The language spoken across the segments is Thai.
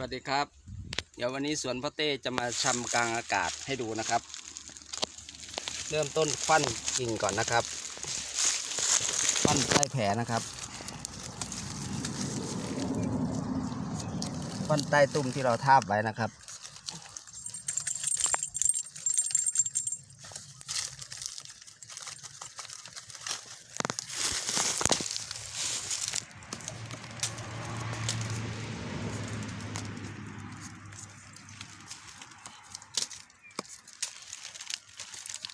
วัสดีครับ เดี๋ยววันนี้สวนพ่อเต้จะมาชำกลางอากาศให้ดูนะครับ เริ่มต้นควันกิ่งก่อนนะครับควันใต้แผลนะครับควันใต้ตุ่มที่เราทาบไว้นะครับ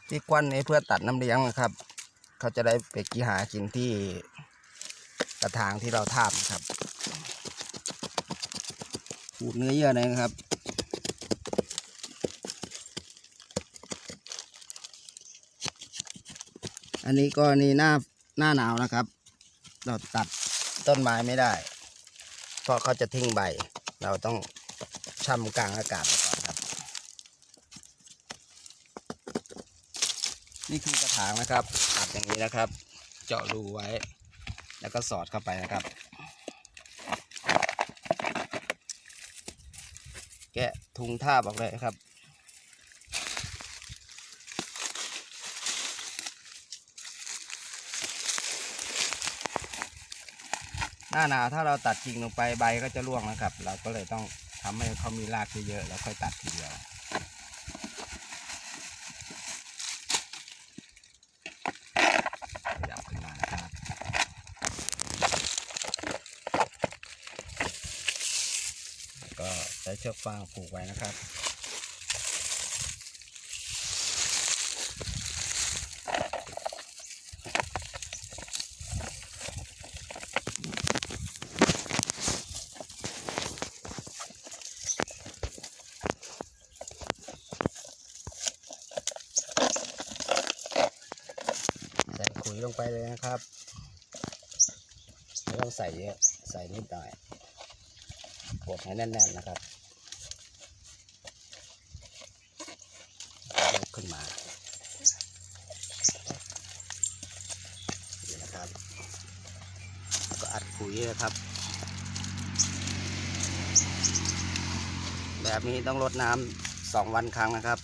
ที่ควันนี้เพื่อตัดน้ำเลี้ยงนะครับ เขาจะได้ไปกีหากินที่กระถางที่เราทาบครับขูดเนื้อเยื่อนอยนะครับ อันนี้ก็นี่หน้าหน้าหนาวนะครับ เราตัดต้นไม้ไม่ได้ เพราะเขาจะทิ้งใบ เราต้องช่ำกลางอากาศก่อนครับ นี่คือกระถางนะครับตัดอย่างนี้นะครับ เจาะรูไว้ แล้วก็สอดเข้าไปนะครับ แกะทุงท่าบออกเลยครับหน้าหนาวถ้าเราตัดกิ่งลงไปใบก็จะร่วงนะครับ เราก็เลยต้องทำให้เขามีรากเยอะๆแล้วค่อยตัดทีเดียว ขยับขึ้นมานะครับ ก็ใช้เชือกฟางผูกไว้นะครับใส่ขุยลงไปเลยนะครับ ไม่ต้องใส่เยอะ ใส่นิดหน่อย กดให้แน่นๆนะครับยกขึ้นมานี่นะครับ ก็อัดปุ๋ยนะครับ แบบนี้ต้องรดน้ำสองวันครั้งนะครับ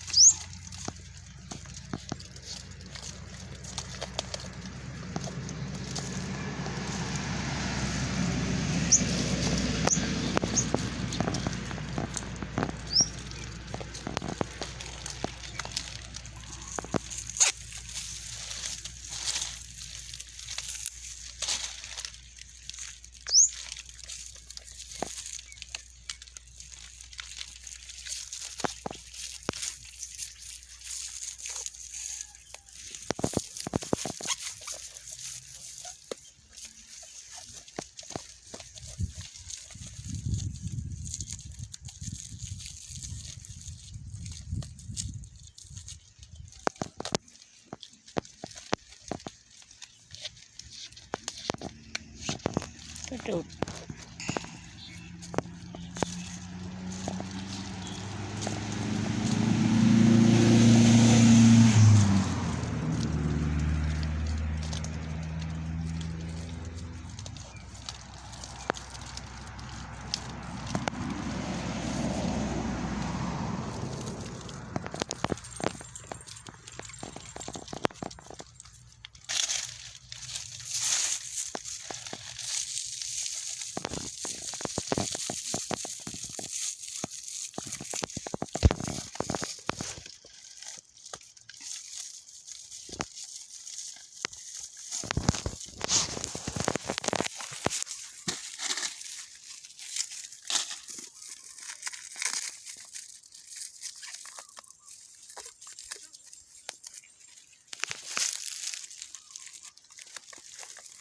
กร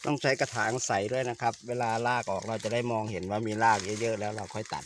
ต้องใช้กระถางใสด้วยนะครับ เวลาลากออกเราจะได้มองเห็นว่ามีรากเยอะๆแล้วเราค่อยตัด